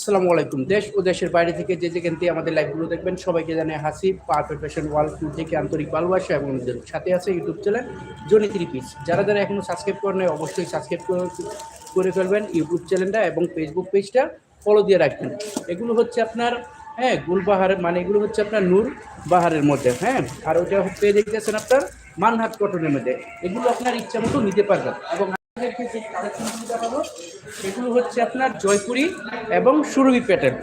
আসসালামু আলাইকুম। দেশ ও দেশের বাইরে থেকে যে যেখান থেকে আমাদের লাইভগুলো দেখবেন, সবাইকে জানে হাসি, পারফেক্ট ফ্যাশন ওয়ার্ল্ড ট্যুর থেকে আন্তরিক ভালোবাসা এবং সাথে আছে YouTube channel Johnny three piece. যারা যারা এখনও সাবস্ক্রাইব করেন অবশ্যই সাবস্ক্রাইব করে ফেলবেন ইউটিউব চ্যানেলটা এবং ফেসবুক পেজটা ফলো দিয়ে রাখবেন। এগুলো হচ্ছে আপনার হ্যাঁ গুলবাহার মানে এগুলো হচ্ছে আপনার নূর বাহারের মধ্যে হ্যাঁ আর ওটা পেয়ে দেখতেছেন আপনার মানহাট কটনের মধ্যে। এগুলো আপনার ইচ্ছা মতো নিতে পারবেন এবং এগুলো হচ্ছে আপনার জয়পুরি এবং সুরভি প্যাটেল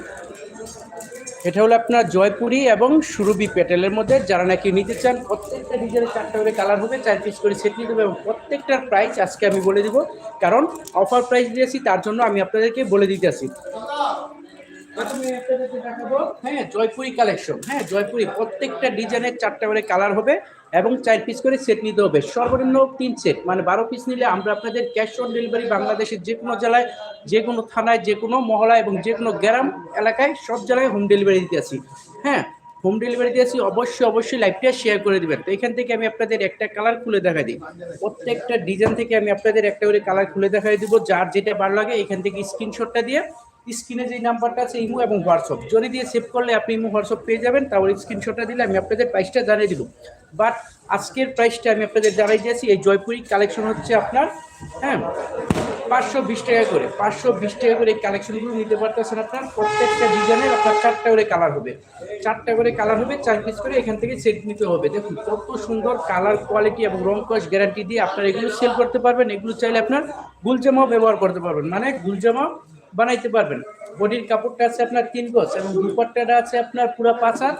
এটা হলো আপনার জয়পুরি এবং সুরভি প্যাটেলের মধ্যে যারা নাকি নিতে চান, প্রত্যেকটা ডিজাইনের চারটা করে কালার হবে, চার পিস করে সেট নিতে হবে এবং প্রত্যেকটার প্রাইস আজকে আমি বলে দিব। কারণ অফার প্রাইস দিয়েছি তার জন্য আমি আপনাদেরকে বলে দিতেছি আপনাদেরকে দেখাবো হ্যাঁ জয়পুরি কালেকশন হ্যাঁ জয়পুরি প্রত্যেকটা ডিজাইনের চারটা করে কালার হবে। এবং চার পিস করে সেট নিতে হবে। সর্বনিম্ন তিন সেট মানে বারো পিস নিলে আমরা আপনাদের ক্যাশ অন ডেলিভারি বাংলাদেশের যে কোনো জেলায় যে কোনো থানায় যে কোনো মহলা এবং যে কোনো গ্রাম এলাকায় সব জেলায় হোম ডেলিভারি দিতে আসি হ্যাঁ হোম ডেলিভারি দিয়েছি অবশ্যই অবশ্যই লাইভটা শেয়ার করে দেবেন। তো এখান থেকে আমি আপনাদের একটা কালার খুলে দেখা দিই। প্রত্যেকটা ডিজাইন থেকে আমি আপনাদের একটা করে কালার খুলে দেখাই দিব, যার যেটা ভালো লাগে এখান থেকে স্ক্রিনশটটা দিয়ে স্ক্রিনে যে নাম্বারটা আছে ইমো এবং হোয়াটসঅ্যাপ। যদি দিয়ে সেভ করলে আপনি ইমো, হোয়াটসঅ্যাপ পেয়ে যাবেন তাহলে স্ক্রিনশটটা দিলে আমি আপনাদের প্রাইসটা জানিয়ে দিব। বাট আজকের প্রাইসটা আমি আপনাদের জানাই দিয়েছি, এই জয়পুরি কালেকশন হচ্ছে আপনার হ্যাঁ পাঁচশো বিশ টাকা করে। পাঁচশো বিশ টাকা করে এই কালেকশনগুলো নিতে পারতেছেন আপনার, প্রত্যেকটা ডিজাইনের আপনার চারটা করে কালার হবে। চারটা করে কালার হবে, চার পিস করে এখান থেকে সেট নিতে হবে। দেখুন, কত সুন্দর কালার কোয়ালিটি এবং রং কস গ্যারান্টি দিয়ে আপনারা এগুলো সেল করতে পারবেন। এগুলো চাইলে আপনার গুলজামাও ব্যবহার করতে পারবেন। মানে গুলজামা বানাইতে পারবেন। বডির কাপড়টা আছে আপনার তিন গজ এবং দুপাট্টাটা আছে আপনার পুরো পাঁচ হাত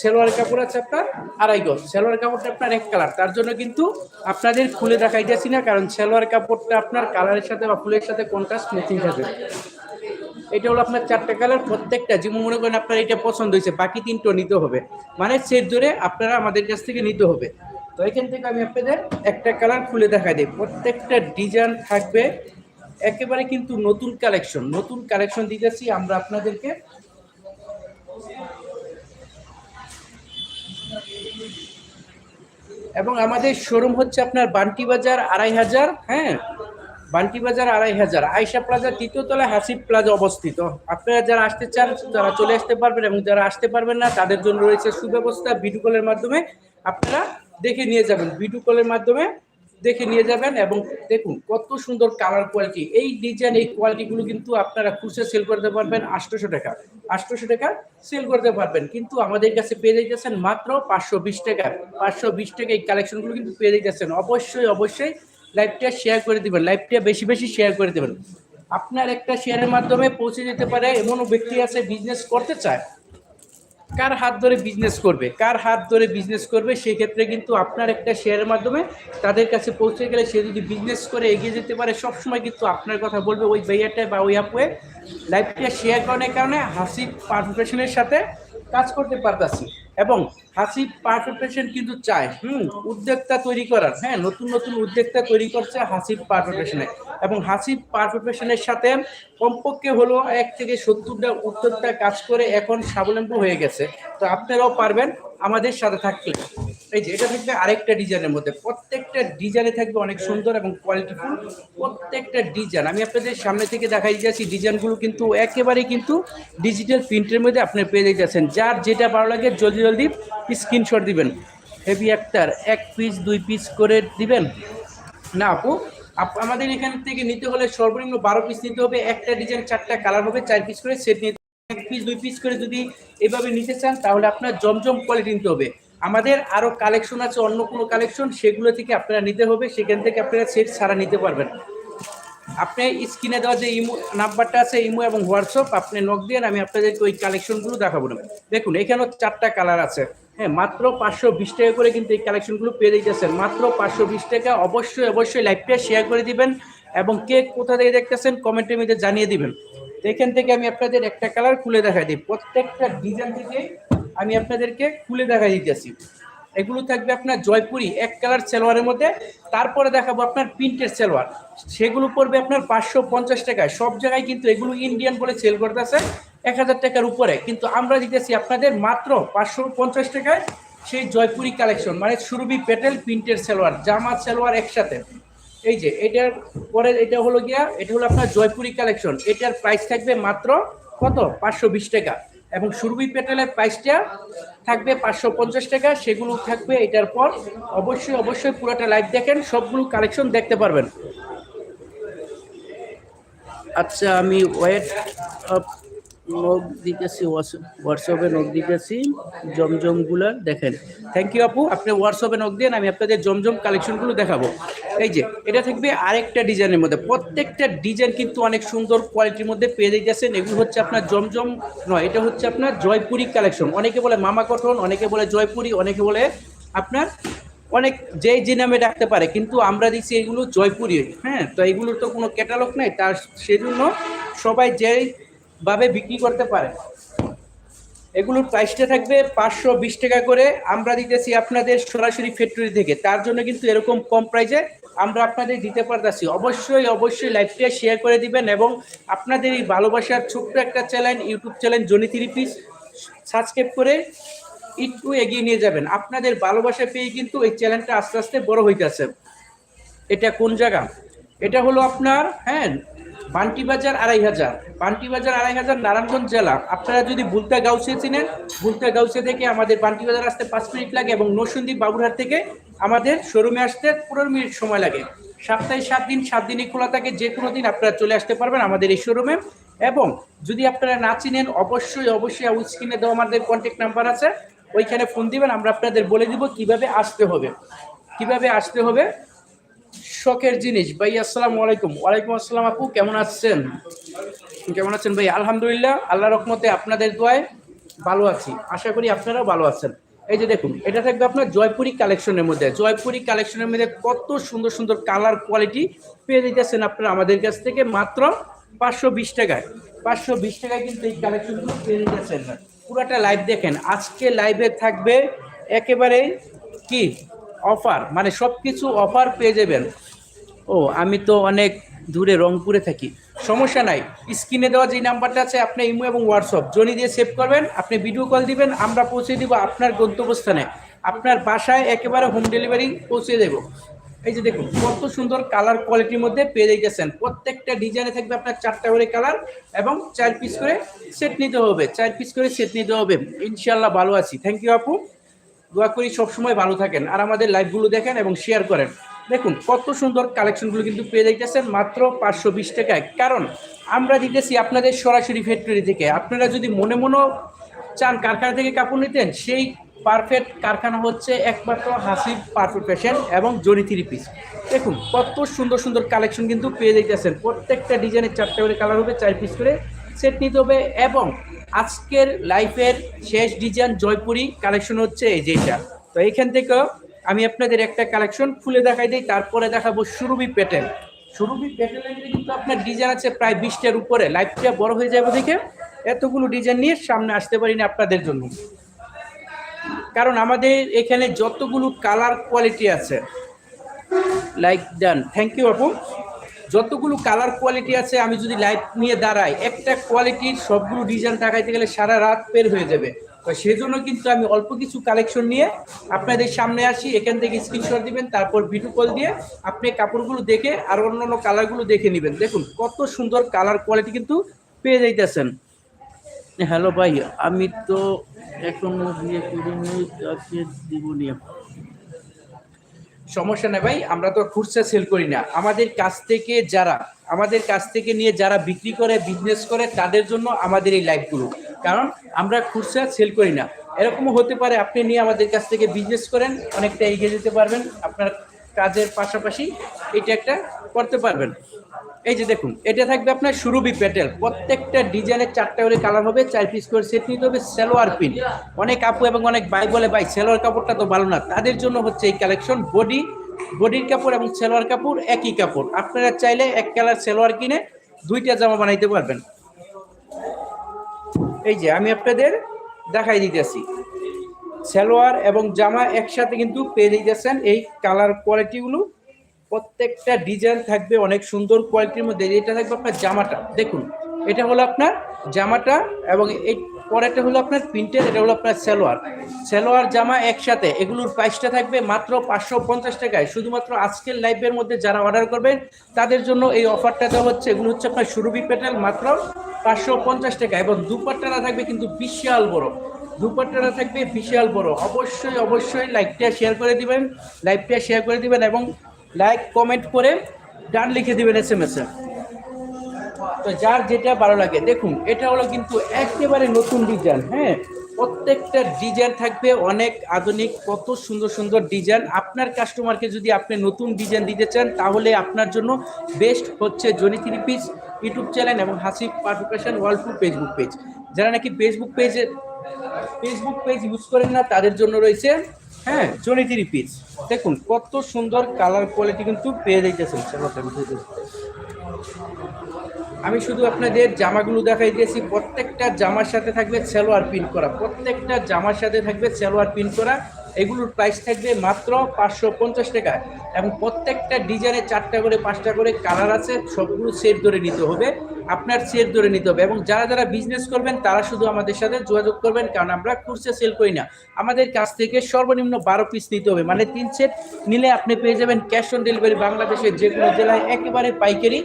সেলোয়ার কাপড় আছে আপনার আড়াই গজ। সেলোয়ার কাপড়টা আপনার এক কালার, তার জন্য কিন্তু আপনাদের খুলে দেখাই দেখাইতেছি না, কারণ সেলোয়ার কাপড়টা আপনার কালারের সাথে বা ফুলের সাথে কন্ট্রাস্ট ম্যাচিং থাকে এটা হলো আপনার চারটে কালার, প্রত্যেকটা, যেমন মনে করেন আপনার এটা পছন্দ হয়েছে, বাকি তিনটো নিতে হবে। মানে সেট ধরে আপনারা আমাদের কাছ থেকে নিতে হবে। তো এখান থেকে আমি আপনাদের একটা কালার খুলে দেখা দিই। প্রত্যেকটা ডিজাইন থাকবে একেবারে কিন্তু নতুন কালেকশন নতুন কালেকশন দিতেছি আমরা আপনাদেরকে। এবং আমাদের শোরুম হচ্ছে আপনার বান্টি বাজার আড়াই হাজার হ্যাঁ? বান্টি বাজার আড়াই হাজার আয়সা প্লাজা তৃতীয় তলায় হাসিব প্লাজা অবস্থিত। আপনারা যারা আসতে চান, তারা চলে আসতে পারবেন এবং যারা আসতে পারবেন না, তাদের জন্য রয়েছে সুব্যবস্থা ভিডিও কলের মাধ্যমে আপনারা দেখে নিয়ে যাবেন। ভিডিও কলের মাধ্যমে দেখে নিয়ে যাবেন এবং দেখুন কত সুন্দর কালার কোয়ালিটি এই ডিজাইন এই কোয়ালিটিগুলো কিন্তু আপনারা খুচরা সেল করতে পারবেন আটশোশো টাকা। আটশোশো টাকা সেল করতে পারবেন। কিন্তু আমাদের কাছে পেয়ে যাচ্ছেন মাত্র পাঁচশো বিশ টাকা। পাঁচশো বিশ টাকা এই কালেকশনগুলো কিন্তু পেয়ে যাচ্ছেন। অবশ্যই অবশ্যই লাইভটা শেয়ার করে দিবেন। লাইভটা বেশি বেশি শেয়ার করে দেবেন। আপনার একটা শেয়ারের মাধ্যমে পৌঁছে যেতে পারে এমনও ব্যক্তি আছে বিজনেস করতে চায়। কার হাত ধরে বিজনেস করবে? কার হাত ধরে বিজনেস করবে? সেক্ষেত্রে কিন্তু আপনার একটা শেয়ারের মাধ্যমে তাদের কাছে পৌঁছে গেলে সে যদি বিজনেস করে এগিয়ে যেতে পারে, সবসময় কিন্তু আপনার কথা বলবে ওই ভাইয়াটায় বা ওই আপুয়ে লাইফটা শেয়ার করার কারণে হাসি পারফেকশনের সাথে কাজ করতে পারতাছি। এবং হাসিব পারফেকশন কিন্তু চায়। হুম, উদ্যোক্তা তৈরি করার। হ্যাঁ নতুন নতুন উদ্যোক্তা তৈরি করছে হাসিব পারফেকশনে এবং হাসিব পারফেকশনের সাথে কমপক্ষে হলো এক থেকে সত্তরটা উদ্যোক্তা কাজ করে এখন স্বাবলম্বী হয়ে গেছে। তো আপনারাও পারবেন আমাদের সাথে থাকলে এই যে এটা থাকবে আরেকটা ডিজাইনের মধ্যে। প্রত্যেকটা ডিজাইনে থাকবে অনেক সুন্দর এবং কোয়ালিটিফুল প্রত্যেকটা ডিজাইন, আমি আপনাদের সামনে থেকে দেখাই যাচ্ছি ডিজাইনগুলো কিন্তু একেবারেই কিন্তু ডিজিটাল প্রিন্টের মধ্যে আপনি পেয়ে যাচ্ছেন। যার যেটা ভালো লাগে, জলদি জলদি স্ক্রিনশট দিবেন। হেভি একটার এক পিস দুই পিস করে দিবেন। না আপু আমাদের এখান থেকে নিতে হলে সর্বনিম্ন বারো পিস নিতে হবে। একটা ডিজাইন চারটা কালার হবে, চার পিস করে সেট নিতে এক পিস দুই পিস করে যদি এভাবে নিতে চান, তাহলে আপনার জমজম কোয়ালিটি নিতে হবে। আমাদের আরও কালেকশন আছে, অন্য কোনো কালেকশন সেগুলো থেকে আপনারা নিতে হবে, সেখান থেকে আপনারা সেট ছাড়া নিতে পারবেন। আপনি স্ক্রিনে দেওয়া যে ইমো নাম্বারটা আছে, ইমো এবং হোয়াটসঅ্যাপ, আপনি নক দিয়ে আমি আপনাদেরকে ওই কালেকশনগুলো দেখাবো। না দেখুন, এখানেও চারটা কালার আছে। হ্যাঁ মাত্র পাঁচশো বিশ টাকা করে কিন্তু এই কালেকশনগুলো পেয়ে দিতেছেন মাত্র পাঁচশো বিশ টাকা, অবশ্যই অবশ্যই লাইভটা শেয়ার করে দিবেন এবং কে কোথা থেকে দেখতেছেন কমেন্টের মধ্যে জানিয়ে দিবেন। এখান থেকে আমি আপনাদের একটা কালার খুলে দেখা দিই। প্রত্যেকটা ডিজাইন থেকে আমি আপনাদেরকে খুলে দেখা দিতেছি। এগুলো থাকবে আপনার জয়পুরি, এক কালার সালোয়ারের মধ্যে। তারপরে দেখাবো আপনার প্রিন্টের সালোয়ার। সেগুলো পড়বে আপনার পাঁচশো পঞ্চাশ টাকায়। সব জায়গায় কিন্তু এগুলো ইন্ডিয়ান বলে সেল করতেছে, এক হাজার টাকার উপরে। কিন্তু আমরা দিতেছি আপনাদের মাত্র পাঁচশো পঞ্চাশ টাকায় সেই জয়পুরি কালেকশন মানে সুরভি পেটেল প্রিন্টের সালোয়ার, জামা সালোয়ার একসাথে। এই যে, এটার পরে এটা হলো গিয়া, এটা হলো আপনার জয়পুরি কালেকশন এটার প্রাইস থাকবে মাত্র কত? পাঁচশো বিশ টাকা। এবং সুরভি পেট্রোলের প্রাইসটা থাকবে পাঁচশো পঞ্চাশ টাকা, সেগুলো থাকবে এটার পর। অবশ্যই অবশ্যই পুরোটা লাইভ দেখেন, সবগুলো কালেকশন দেখতে পারবেন। আচ্ছা আমি ওয়েট নখ দিতেছি হোয়াটসঅ্যাপে নখ দিতেছি জমজমগুলার দেখেন। থ্যাংক ইউ আপু, আপনি হোয়াটসঅ্যাপে নখ দেন আমি আপনাদের জমজম কালেকশনগুলো দেখাবো। এই যে, এটা থাকবে আরেকটা ডিজাইনের মধ্যে। প্রত্যেকটা ডিজাইন কিন্তু অনেক সুন্দর কোয়ালিটির মধ্যে পেয়ে যাইতেছেন। এগুলো হচ্ছে আপনার জমজম নয়, এটা হচ্ছে আপনার জয়পুরি কালেকশন অনেকে বলে মামা কটন, অনেকে বলে জয়পুরি, অনেকে বলে আপনার অনেক যেই যে নামে ডাকতে পারে, কিন্তু আমরা দিচ্ছি এগুলো জয়পুরি। হ্যাঁ তো এগুলোর তো কোনো ক্যাটালগ নাই, তার সেজন্য সবাই যেই ভাবে বিক্রি করতে পারে। এগুলোর প্রাইসটা থাকবে পাঁচশো বিশ টাকা করে। আমরা দিতেছি আপনাদের সরাসরি ফ্যাক্টরি থেকে। তার জন্য কিন্তু এরকম কম প্রাইসে আমরা আপনাদের দিতে পারতেছি। অবশ্যই অবশ্যই লাইভটা শেয়ার করে দিবেন এবং আপনাদের এই ভালোবাসার ছোট্ট একটা channel YouTube channel Johnny three piece subscribe করে একটু এগিয়ে নিয়ে যাবেন। আপনাদের ভালোবাসা পেয়ে কিন্তু এই চ্যানেলটা আস্তে আস্তে বড় হইতেছে। এটা কোন জায়গা? এটা হলো আপনার হ্যাঁ বান্টি বাজার আড়াই হাজার। বান্টি বাজার আড়াই হাজার নারায়ণগঞ্জ জেলা। আপনারা যদি বুলতা গাউসে চিনেন বুলতা গাউসে থেকে আমাদের বান্টি বাজার আসতে পাঁচ মিনিট লাগে এবং নরসিংদী বাবুরহাট থেকে আমাদের শোরুমে আসতে পনেরো মিনিট সময় লাগে। সপ্তাহে সাত দিন, সাত দিনই খোলা থাকে, যে কোনো দিন আপনারা চলে আসতে পারবেন আমাদের এই শোরুমে। এবং যদি আপনারা না চিনেন, অবশ্যই অবশ্যই স্ক্রিনে দেওয়া আমাদের কন্ট্যাক্ট নাম্বার আছে। ওইখানে ফোন দিবেন, আমরা আপনাদের বলে দিব কীভাবে আসতে হবে। কীভাবে আসতে হবে? শখের জিনিস। ভাই, আসসালামু আলাইকুম। ওয়ালাইকুম আসসালাম আপু, কেমন আছেন? কেমন আছেন ভাই? আলহামদুলিল্লাহ আল্লাহ রকমতে আপনাদের দোয়ায় ভালো আছি। আশা করি আপনারাও ভালো আছেন। এই যে দেখুন, এটা থাকবে আপনার জয়পুরি কালেকশনের মধ্যে। জয়পুরি কালেকশনের মধ্যে কত সুন্দর সুন্দর কালার কোয়ালিটি পেয়ে দিতেছেন আপনারা আমাদের কাছ থেকে মাত্র পাঁচশো বিশ টাকায়। পাঁচশো বিশ টাকায় কিন্তু এই কালেকশনগুলো পেয়ে দিতেছেন পুরাটা লাইভ দেখেন। আজকে লাইভে থাকবে একেবারে কি? অফার মানে সব কিছু অফার পেয়ে যাবেন। ও, আমি তো অনেক দূরে রংপুরে থাকি। সমস্যা নাই, স্ক্রিনে দেওয়া যে নাম্বারটা আছে, আপনি ইমো এবং হোয়াটসঅ্যাপ, জনি দিয়ে সেভ করবেন, আপনি ভিডিও কল দিবেন, আমরা পৌঁছে দিব আপনার গন্তব্যস্থানে। আপনার বাসায় একেবারে হোম ডেলিভারি পৌঁছে দেব। এই যে দেখুন, কত সুন্দর কালার কোয়ালিটির মধ্যে পেয়ে যাইতেছেন। প্রত্যেকটা ডিজাইনে থাকবে আপনার চারটা করে কালার এবং চার পিস করে সেট নিতে হবে, চার পিস করে সেট নিতে হবে। ইনশাল্লাহ ভালো আছি। থ্যাংক ইউ আপু। দোয়া করি সবসময় ভালো থাকেন আর আমাদের লাইভগুলো দেখেন এবং শেয়ার করেন। দেখুন, কত সুন্দর কালেকশনগুলো কিন্তু পেয়ে যাইতেছেন মাত্র পাঁচশো বিশ টাকায়। কারণ আমরা দিতেছি আপনাদের সরাসরি ফ্যাক্টরি থেকে। আপনারা যদি মনে মনে চান কারখানা থেকে কাপড় নিতেন, সেই পারফেক্ট কারখানা হচ্ছে একমাত্র হাসিব পারফেক্ট ফ্যাশন এবং জরি থ্রি পিস দেখুন, কত সুন্দর সুন্দর কালেকশন কিন্তু পেয়ে যাইতেছেন। প্রত্যেকটা ডিজাইনের চারটে করে কালার হবে, চার পিস করে সেট নিতে হবে এবং আজকের লাইফের শেষ ডিজাইন জয়পুরি কালেকশন হচ্ছে এই যেটা তো এইখান থেকে আমি আপনাদের একটা কালেকশন খুলে দেখাই দিই, তারপরে দেখাবো সুরভি প্যাটেল সুরভি প্যাটেলের কিন্তু আপনার ডিজাইন আছে প্রায় বিশটার উপরে। লাইফটা বড় হয়ে যাবে দেখে এতগুলো ডিজাইন নিয়ে সামনে আসতে পারিনি আপনাদের জন্য। কারণ আমাদের এখানে যতগুলো কালার কোয়ালিটি আছে, লাইক ডান। থ্যাংক ইউ আপু। যতগুলো কালার কোয়ালিটি আছে, আমি যদি লাইট নিয়ে দাঁড়াই, একটা কোয়ালিটির সবগুলো ডিজাইন দেখাইতে গেলে সারা রাত বের হয়ে যাবে। তো সেজন্য কিন্তু আমি অল্প কিছু কালেকশন নিয়ে আপনাদের সামনে আসি, এখান থেকে স্ক্রিনশট দিবেন, তারপর ভিডিও কল দিয়ে আপনি কাপড়গুলো দেখে আর অন্যান্য কালারগুলো দেখে নেবেন। দেখুন, কত সুন্দর কালার কোয়ালিটি কিন্তু পেয়ে যাইতেছেন। হ্যালো ভাই, আমি তো এখনও বিয়ে করিনি দিব নিয়ে সমস্যা নেই ভাই, আমরা তো খুচরা সেল করি না। আমাদের কাছ থেকে যারা, আমাদের কাছ থেকে নিয়ে যারা বিক্রি করে বিজনেস করে, তাদের জন্য আমাদের এই লাইভগুলো কারণ আমরা খুচরা সেল করি না। এরকমও হতে পারে আপনি নিয়ে আমাদের কাছ থেকে বিজনেস করেন, অনেকটা এগিয়ে যেতে পারবেন, আপনার কাজের পাশাপাশি এটা একটা করতে পারবেন। এই যে দেখুন, এটা থাকবে আপনার সুরভি প্যাটেল প্রত্যেকটা ডিজাইনের চারটা করে কালার হবে, চার পিস করে সেট নিতে হবে, সালোয়ার পিন অনেক আপু এবং অনেক ভাই বলে, ভাই, সালোয়ার কাপড়টা তো ভালো না। তাদের জন্য হচ্ছে এই কালেকশন বডি বডির কাপড় এবং সালোয়ার কাপড় একই কাপড়। আপনারা চাইলে এক কালার সালোয়ার কিনে দুইটা জামা বানাইতে পারবেন। এই যে আমি আপনাদের দেখাই দিতেছি। সালোয়ার এবং জামা একসাথে কিন্তু পেয়ে দিতেছেন এই কালার কোয়ালিটিগুলো প্রত্যেকটা ডিজাইন থাকবে অনেক সুন্দর কোয়ালিটির মধ্যে। এটা থাকবে আপনার জামাটা, দেখুন, এটা হলো আপনার জামাটা এবং এই পরেরটা হলো আপনার প্রিন্টের, এটা হলো আপনার সালোয়ার। সালোয়ার, জামা একসাথে, এগুলোর প্রাইসটা থাকবে মাত্র পাঁচশো পঞ্চাশ টাকায়। শুধুমাত্র আজকের লাইভের মধ্যে যারা অর্ডার করবেন, তাদের জন্য এই অফারটা দেওয়া হচ্ছে। এগুলো হচ্ছে আপনার সুরভি প্যাটেল মাত্র পাঁচশো পঞ্চাশ টাকা এবং দুপাট্টারা থাকবে কিন্তু বিশাল বড়। দুপাট্টারা থাকবে বিশাল বড়। অবশ্যই অবশ্যই লাইকটা শেয়ার করে দিবেন লাইভটা শেয়ার করে দিবেন এবং লাইক কমেন্ট করে ডান লিখে দিবেন এস এম এস তো যার যেটা ভালো লাগে, দেখুন, এটা হলো কিন্তু একেবারে নতুন ডিজাইন হ্যাঁ? প্রত্যেকটা ডিজাইন থাকবে, অনেক আধুনিক, কত সুন্দর সুন্দর ডিজাইন আপনার কাস্টমারকে যদি আপনি নতুন ডিজাইন দিতে চান, তাহলে আপনার জন্য বেস্ট হচ্ছে Johnny three piece YouTube channel এবং Hasib perfection world to Facebook page যারা নাকি ফেসবুক পেজে ফেসবুক পেজ ইউজ করেন না, তাদের জন্য রয়েছে হ্যাঁ থ্রি পিস দেখুন, কত সুন্দর কালার কোয়ালিটি কিন্তু পেয়ে যাইতেছেন। চলো আমি শুধু আপনাদের জামাগুলো দেখাই দিয়েছি। প্রত্যেকটা জামার সাথে থাকবে সেলোয়ার প্রিন্ট করা। প্রত্যেকটা জামার সাথে থাকবে সেলোয়ার প্রিন্ট করা। এগুলোর প্রাইস থাকবে মাত্র পাঁচশো পঞ্চাশ টাকা এবং প্রত্যেকটা ডিজাইনে চারটা করে, পাঁচটা করে কালার আছে, সবগুলো সেট ধরে নিতে হবে। আপনার সেট ধরে নিতে হবে এবং যারা যারা বিজনেস করবেন, তারা শুধু আমাদের সাথে যোগাযোগ করবেন, কারণ আমরা কুর্সে সেল করি না। আমাদের কাছ থেকে সর্বনিম্ন বারো পিস নিতে হবে মানে তিন সেট নিলে আপনি পেয়ে যাবেন ক্যাশ অন ডেলিভারি বাংলাদেশের যে কোনো জেলায় একেবারে পাইকারি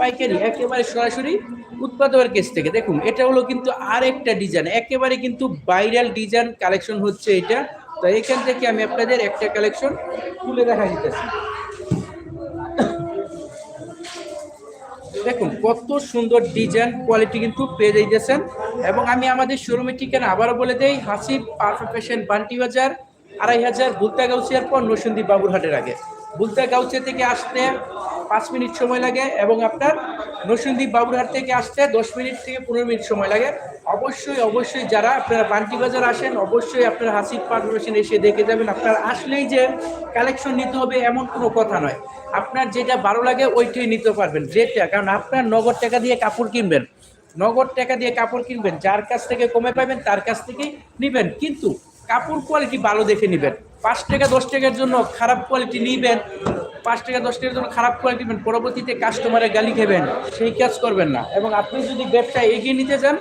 পাইকারি, একেবারে সরাসরি উৎপাদকের কেস থেকে। দেখুন, এটা হলো কিন্তু আরেকটা ডিজাইন একেবারে কিন্তু ভাইরাল ডিজাইন কালেকশন হচ্ছে এটা। তো এখান থেকে আমি আপনাদের একটা কালেকশন তুলে দেখা দিতেছি। দেখুন, কত সুন্দর ডিজাইন কোয়ালিটি কিন্তু পেয়ে যাইতেছেন। এবং আমি আমাদের শোরুমের ঠিকানা আবারও বলে দেই, হাসিব পারফেক্ট বান্টি বাজার, আড়াই হাজার বুলতা গাউসিয়ার পর নসুন্দি বাবুরহাটের আগে। বুলতা গাউসিয়া থেকে আসতে পাঁচ মিনিট সময় লাগে এবং আপনার নসুন্দি বাবুরহাট থেকে আসতে দশ মিনিট থেকে পনেরো মিনিট সময় লাগে। অবশ্যই অবশ্যই যারা আপনারা বান্টি বাজার আসেন, অবশ্যই আপনারা হাসিব পারফেকশন এসে দেখে যাবেন। আপনার আসলেই যে কালেকশন নিতে হবে এমন কোনো কথা নয়। আপনার যেটা ভালো লাগে ওইটাই নিতে পারবেন যেটা কারণ আপনার নগদ টাকা দিয়ে কাপড় কিনবেন, নগদ টাকা দিয়ে কাপড় কিনবেন, যার কাছ থেকে কমে পাবেন, তার কাছ থেকেই নেবেন। কিন্তু কাপড় কোয়ালিটি ভালো দেখে নেবেন। পাঁচ টাকা, দশ টাকার জন্য খারাপ কোয়ালিটি নিবেন পাঁচ টাকা দশ টাকার জন্য খারাপ করে নেবেন পরবর্তীতে কাস্টমারের গালি খেবেন সেই কাজ করবেন না। এবং আপনি যদি ব্যবসা এগিয়ে নিতে চান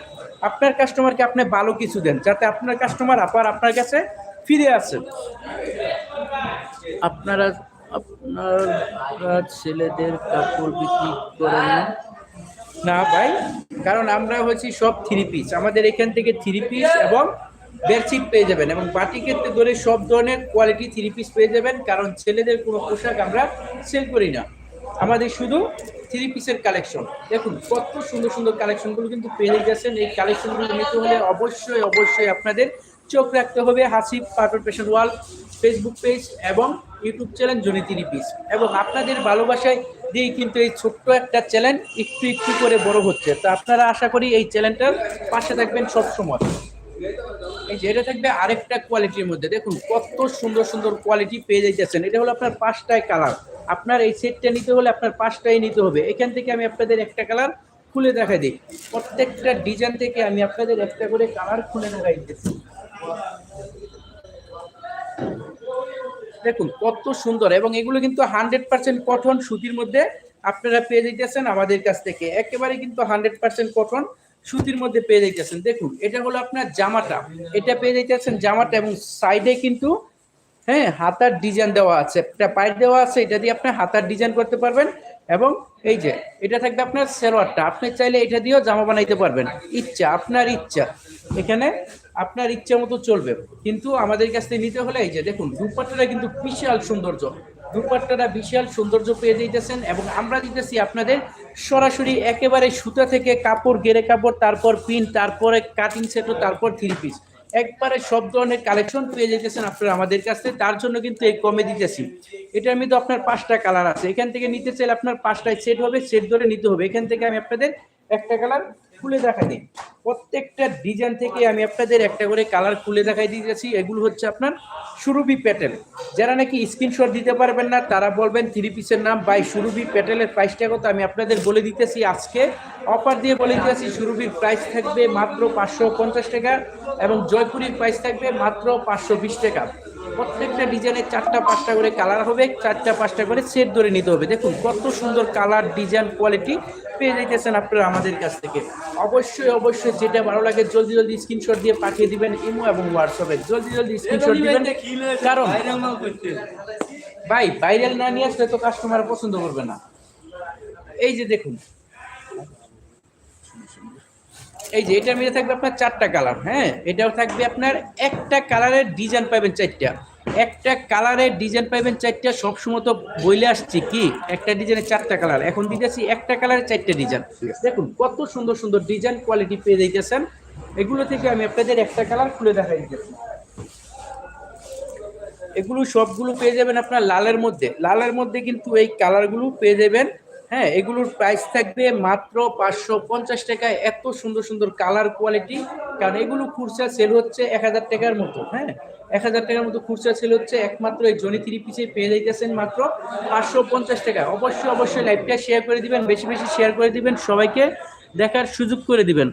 আপনার কাস্টমারকে আপনি ভালো কিছু দেন যাতে আপনার কাস্টমার আবার আপনার কাছে ফিরে আসে। আপনারা আপনারা ছেলেদের কাপড় বিক্রি করেন না? না ভাই কারণ আমরা হচ্ছি সব থ্রি পিস আমাদের এখান থেকে থ্রি পিস এবং বেডশিট পেয়ে যাবেন এবং বাটিকের ধরে সব ধরনের কোয়ালিটি থ্রি পিস পেয়ে যাবেন, কারণ ছেলেদের কোনো পোশাক আমরা সেল করি না। আমাদের শুধু থ্রি পিসের কালেকশন। দেখুন, কত সুন্দর সুন্দর কালেকশনগুলো কিন্তু পেয়ে গেছেন। এই কালেকশনগুলো নিতে হলে অবশ্যই অবশ্যই আপনাদের চোখ রাখতে হবে। Hasib perfect fashion world Facebook page এবং YouTube channel Johnny three piece. এবং আপনাদের ভালোবাসায় দিয়েই কিন্তু এই ছোট্ট একটা চ্যানেল একটু একটু করে বড় হচ্ছে। তো আপনারা আশা করি এই চ্যানেলটার পাশে থাকবেন সব সময় এই যে এটা থাকবে আরেকটা কোয়ালিটির মধ্যে। দেখুন, কত সুন্দর সুন্দর কোয়ালিটি পেয়ে যাইতেছেন। এটা হলো আপনার পাঁচটায় কালার আপনার এই সেটটা নিতে হলে আপনার পাঁচটাই নিতে হবে। এখান থেকে আমি আপনাদের একটা কালার খুলে দেখা দিই। প্রত্যেকটা ডিজাইন থেকে আমি আপনাদের একটা করে কালার খুলে দেখাই দিতেছি। দেখুন, কত সুন্দর এবং এগুলো কিন্তু হান্ড্রেড পার্সেন্ট কটন সুতির মধ্যে আপনারা পেয়ে যাইতেছেন আমাদের কাছ থেকে। একেবারে কিন্তু হান্ড্রেড পার্সেন্ট কটন সুতির মধ্যে পেয়ে যাইতেছেন। দেখুন, এটা হলো আপনার জামাটা। এটা পেয়ে যাইতেছেন জামাটা এবং সাইডে কিন্তু হ্যাঁ হাতার ডিজাইন দেওয়া আছে। একটা পাইপ দেওয়া আছে, এটা দিয়ে আপনি হাতার ডিজাইন করতে পারবেন এবং এই যে, এটা থাকবে আপনার সেলোয়ারটা। আপনি চাইলে এটা দিয়েও জামা বানাইতে পারবেন। ইচ্ছা, আপনার ইচ্ছা। এখানে আপনার ইচ্ছা মতো চলবে। কিন্তু আমাদের কাছ থেকে নিতে হলে এই যে, দেখুন, দুপাট্টাটা কিন্তু বিশাল সৌন্দর্য। দুপাট্টাটা বিশাল সৌন্দর্য পেয়ে দিতেছেন এবং আমরা দিতেছি আপনাদের সরাসরি একেবারে সুতা থেকে কাপড় গেরে কাপড়, তারপর পিন তারপরে কাটিং সেটও তারপর থ্রি পিস একবারে সব ধরনের কালেকশন পেয়ে যেতেছেন আপনারা আমাদের কাছ তার জন্য কিন্তু এই কমে দিতেছি। এটার মধ্যে আপনার পাঁচটা কালার আছে। এখান থেকে নিতে চাইলে আপনার পাঁচটায় সেট হবে সেট ধরে নিতে হবে। এখান থেকে আমি আপনাদের একটা কালার খুলে দেখা দিই। প্রত্যেকটা ডিজাইন থেকে আমি আপনাদের একটা করে কালার খুলে দেখাই দিয়ে দিতেছি এগুলো হচ্ছে আপনার সুরভি প্যাটেল যারা নাকি স্ক্রিনশট দিতে পারবেন না, তারা বলবেন থ্রি পিসের নাম। বাই সুরভি প্যাটেলের প্রাইসটা কত? আমি আপনাদের বলে দিতেছি আজকে। অফার দিয়ে বলে দিতেছি সুরভির প্রাইস থাকবে মাত্র পাঁচশো পঞ্চাশ টাকা এবং জয়পুরির প্রাইস থাকবে মাত্র পাঁচশো বিশ টাকা। প্রত্যেকটা ডিজাইনের চারটা পাঁচটা করে কালার হবে চারটা পাঁচটা করে সেট ধরে নিতে হবে। দেখুন কত সুন্দর কালার ডিজাইন কোয়ালিটি পেয়ে যাইতেছেন আপনারা আমাদের কাছ থেকে। অবশ্যই অবশ্যই যেটা ভালো লাগে জলদি জলদি স্ক্রিনশট দিয়ে পাঠিয়ে দিবেন ইমো এবং হোয়াটসঅ্যাপে জলদি জলদি স্ক্রিনশট দিবেন। কারণ ভাই ভাইরাল না নিয়ে আসলে তো কাস্টমার পছন্দ করবে না। এই যে দেখুন এই যে এটার মধ্যে থাকবে আপনার চারটা কালার হ্যাঁ? এটাও থাকবে আপনার একটা কালারের ডিজাইন পাবেন চারটা। একটা কালারের ডিজাইন পাবেন চারটা সবসময় তো বইলে আসছি কি? একটা ডিজাইনের চারটা কালার এখন দিতেছি একটা কালারের চারটা ডিজাইন দেখুন কত সুন্দর সুন্দর ডিজাইন কোয়ালিটি পেয়ে যাইতেছেন। এগুলো থেকে আমি আপনাদের একটা কালার খুলে দেখাই দিতেছি। এগুলো সবগুলো পেয়ে যাবেন আপনার লালের মধ্যে। লালের মধ্যে কিন্তু এই কালারগুলো পেয়ে যাবেন হ্যাঁ এগুলোর প্রাইস থাকবে মাত্র পাঁচশো পঞ্চাশ টাকায় এত সুন্দর সুন্দর কালার কোয়ালিটি কারণ এগুলো খুচরা সেল হচ্ছে এক হাজার টাকার মতো হ্যাঁ? এক হাজার টাকার মতো খুচরা সেল হচ্ছে একমাত্র এই জনি থ্রি পিসে পেয়ে যাইতেছেন মাত্র পাঁচশো পঞ্চাশ টাকা। অবশ্যই অবশ্যই লাইভটা শেয়ার করে দিবেন, বেশি বেশি শেয়ার করে দিবেন, সবাইকে দেখার সুযোগ করে দিবেন।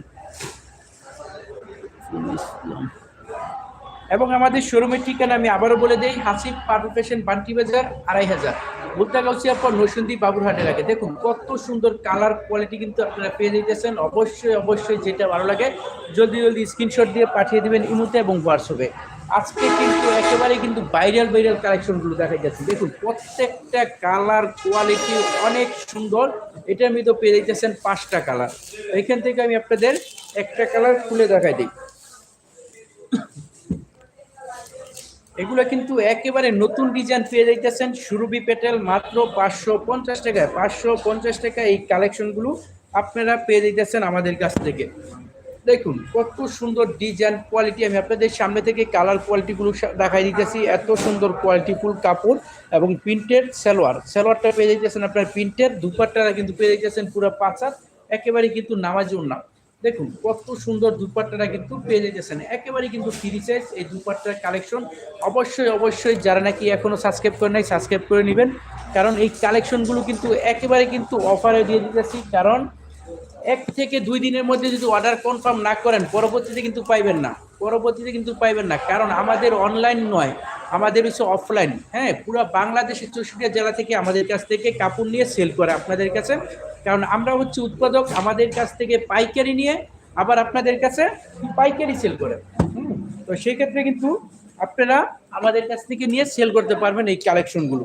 এবং আমাদের শোরুমের ঠিকানা আমি আবারও বলে দেই হাসিব পারফেকশন ফ্যাশন বান্টি বাজার, আড়াই হাজার। বুলতাগাউসিয়া পর নৈসন্দী বাবুরহাটের আগে। দেখুন, কত সুন্দর কালার কোয়ালিটি কিন্তু আপনারা পেয়ে যেতেছেন অবশ্যই অবশ্যই যেটা ভালো লাগে, জলদি জলদি স্ক্রিনশট দিয়ে পাঠিয়ে দেবেন ইমুতে এবং হোয়াটসঅ্যাপে। আজকে কিন্তু একেবারে কিন্তু ভাইরাল ভাইরাল কালেকশনগুলো দেখা যাচ্ছে দেখুন, প্রত্যেকটা কালার কোয়ালিটি অনেক সুন্দর। এটার মধ্যে পেয়ে যেতেছেন পাঁচটা কালার এখান থেকে আমি আপনাদের একটা কালার খুলে দেখাই দিই। এগুলো কিন্তু একেবারে নতুন ডিজাইন পেয়ে যাইতেছেন। সুরভি পেটেল মাত্র পাঁচশো পঞ্চাশ টাকায়। পাঁচশো পঞ্চাশ টাকা এই কালেকশনগুলো আপনারা পেয়ে যাইতেছেন আমাদের কাছ থেকে। দেখুন, কত সুন্দর ডিজাইন কোয়ালিটি আমি আপনাদের সামনে থেকে কালার কোয়ালিটিগুলো দেখাই দিতেছি। এত সুন্দর কোয়ালিটিফুল কাপড় এবং প্রিন্টের সালোয়ার। সালোয়ারটা পেয়ে যাইতেছেন আপনার প্রিন্টের দুপাট্টারা কিন্তু পেয়ে যাইতেছেন পুরো পাঁচাত একেবারে কিন্তু নামাজুর নাম দেখুন, কত সুন্দর দুপাট্টাটা কিন্তু পেয়ে যেতেছেন একেবারে কিন্তু ফ্রি সাইজ এই দুপাট্টার কালেকশন অবশ্যই অবশ্যই যারা নাকি এখনও সাবস্ক্রাইব করে নাই সাবস্ক্রাইব করে নেবেন। কারণ এই কালেকশনগুলো কিন্তু একেবারে কিন্তু অফারে দিয়ে দিতেছি। কারণ এক থেকে দুই দিনের মধ্যে যদি অর্ডার কনফার্ম না করেন, পরবর্তীতে কিন্তু পাইবেন না। পরবর্তীতে কিন্তু পাইবেন না। কারণ আমাদের অনলাইন নয়। আমাদের হচ্ছে অফলাইন হ্যাঁ পুরো বাংলাদেশের চৌষট্টি জেলা থেকে আমাদের কাছ থেকে কাপড় নিয়ে সেল করে আপনাদের কাছে। কারণ আমরা হচ্ছে উৎপাদক, আমাদের কাছ থেকে পাইকারি নিয়ে আবার আপনাদের কাছে পাইকারি সেল করে। তো সেই ক্ষেত্রে কিন্তু আপনারা আমাদের কাছ থেকে নিয়ে সেল করতে পারবেন এই কালেকশনগুলো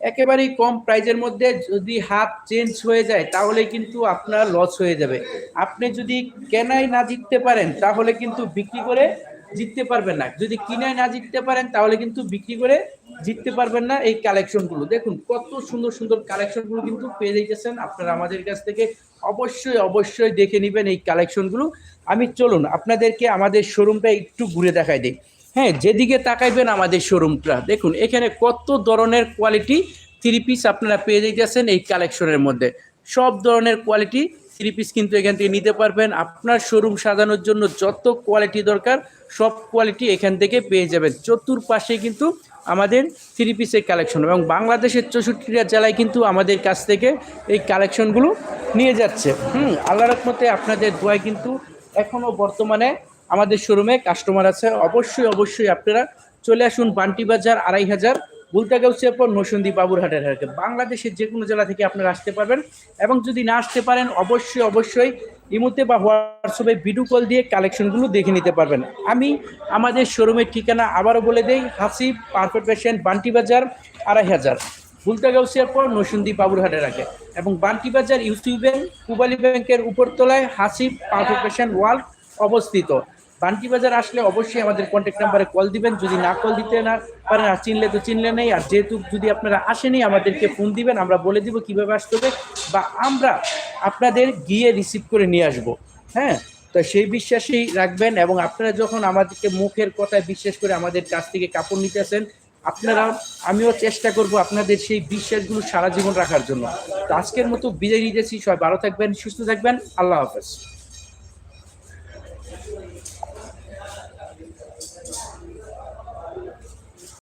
একেবারেই কম প্রাইজের মধ্যে যদি হাত চেঞ্জ হয়ে যায়, তাহলে কিন্তু আপনার লস হয়ে যাবে। আপনি যদি কেনাই না জিততে পারেন, তাহলে কিন্তু বিক্রি করে জিততে পারবেন না। যদি কিনায় না জিততে পারেন, তাহলে কিন্তু বিক্রি করে জিততে পারবেন না এই কালেকশনগুলো দেখুন, কত সুন্দর সুন্দর কালেকশনগুলো কিন্তু পেয়ে যাইতেছেন। আপনারা আমাদের কাছ থেকে অবশ্যই অবশ্যই দেখে নেবেন এই কালেকশনগুলো আমি চলুন, আপনাদেরকে আমাদের শোরুমটা একটু ঘুরে দেখাই দিই। হ্যাঁ যেদিকে তাকাইবেন আমাদের শোরুমটা দেখুন, এখানে কত ধরনের কোয়ালিটি থ্রি পিস আপনারা পেয়ে যাইতেছেন এই কালেকশনের মধ্যে। সব ধরনের কোয়ালিটি থ্রি পিস কিন্তু এখান থেকে নিতে পারবেন। আপনার শোরুম সাজানোর জন্য যত কোয়ালিটি দরকার, সব কোয়ালিটি এখান থেকে পেয়ে যাবেন। চতুর্পাশে কিন্তু আমাদের থ্রি পিসের কালেকশন এবং বাংলাদেশের চৌষট্টিটা জেলায় কিন্তু আমাদের কাছ থেকে এই কালেকশনগুলো নিয়ে যাচ্ছে। হুম আল্লাহ রহমতে আপনাদের দোয়ায় কিন্তু এখনও বর্তমানে আমাদের শোরুমে কাস্টমার আছে। অবশ্যই অবশ্যই আপনারা চলে আসুন বান্টি বাজার আড়াই হাজার বুলতাগাউসিয়ার পর নসুন্দি বাবুরহাটের হাটে। বাংলাদেশের যে কোনো জেলা থেকে আপনারা আসতে পারবেন এবং যদি না আসতে পারেন, অবশ্যই অবশ্যই ইমুতে বা হোয়াটসঅ্যাপে ভিডিও কল দিয়ে কালেকশনগুলো দেখে নিতে পারবেন। আমি আমাদের শোরুমের ঠিকানা আবারও বলে দেই, হাসিব, পারফেক্ট ফ্যাশন, বান্টি বাজার, আড়াই হাজার। বুলতাগাউসিয়ার পর নসুন্দি বাবুরহাটের রাখে এবং বান্টি বাজার ইউসিউ ব্যাংক পুবালি ব্যাংকের উপরতলায় হাসিব, পারফেক্ট ফ্যাশন ওয়ার্ল্ড অবস্থিত। বান্টি বাজার আসলে অবশ্যই আমাদের কন্ট্যাক্ট নাম্বারে কল দিবেন। যদি না কল দিতে না পারেন আর চিনলে তো চিনলে নেই। আর যেহেতু যদি আপনারা আসেনি আমাদেরকে ফোন দিবেন, আমরা বলে দিব কীভাবে আসতে হবে বা আমরা আপনাদের গিয়ে রিসিভ করে নিয়ে আসব। হ্যাঁ? তো সেই বিশ্বাসেই রাখবেন এবং আপনারা যখন আমাদেরকে মুখের কথায় বিশ্বাস করে আমাদের কাছ থেকে কাপড় নিতে আসেন, আপনারা, আমিও চেষ্টা করব আপনাদের সেই বিশ্বাসগুলো সারা জীবন রাখার জন্য। তো আজকের মতো বিদায় নিতেছি। সবাই ভালো থাকবেন, সুস্থ থাকবেন। আল্লাহ হাফেজ।